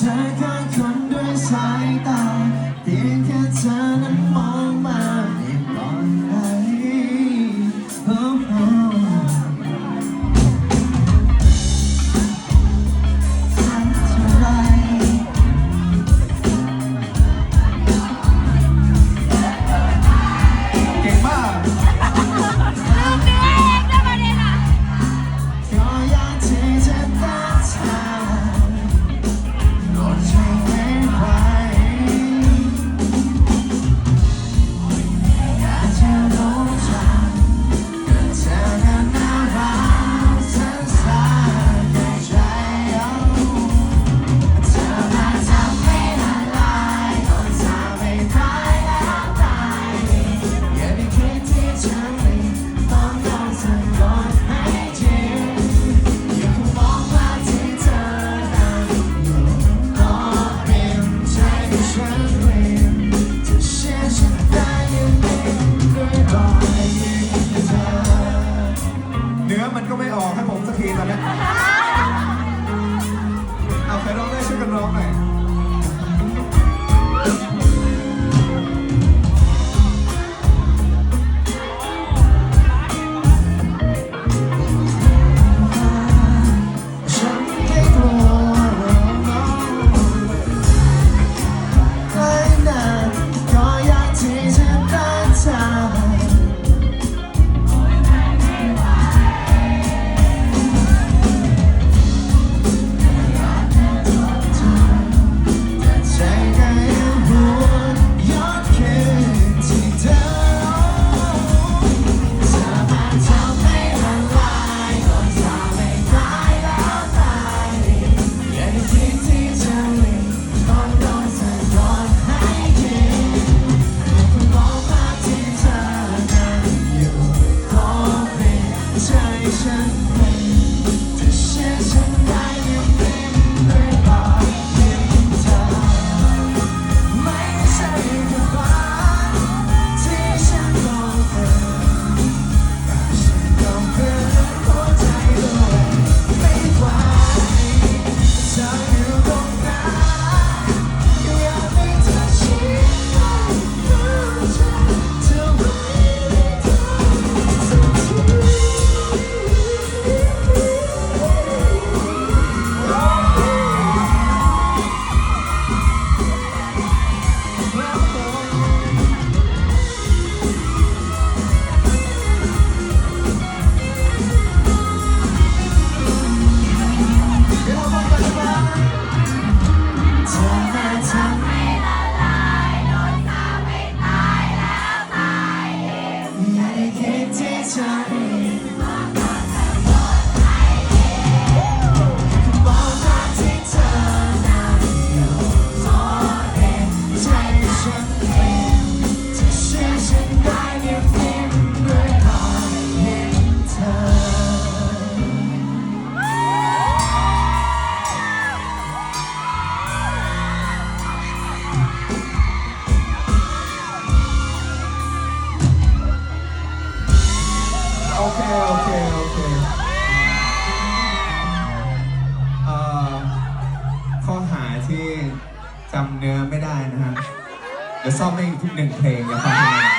才开口。 ก็ไม่ออกให้ผมสักทีตอนนี้เอาใครร้องได้ช่วยกันร้องหน่อย จำเนื้อไม่ได้นะฮะ เดี๋ยวซ่อมให้อีกทุกหนึ่งเพลงอย่าฟังเพลง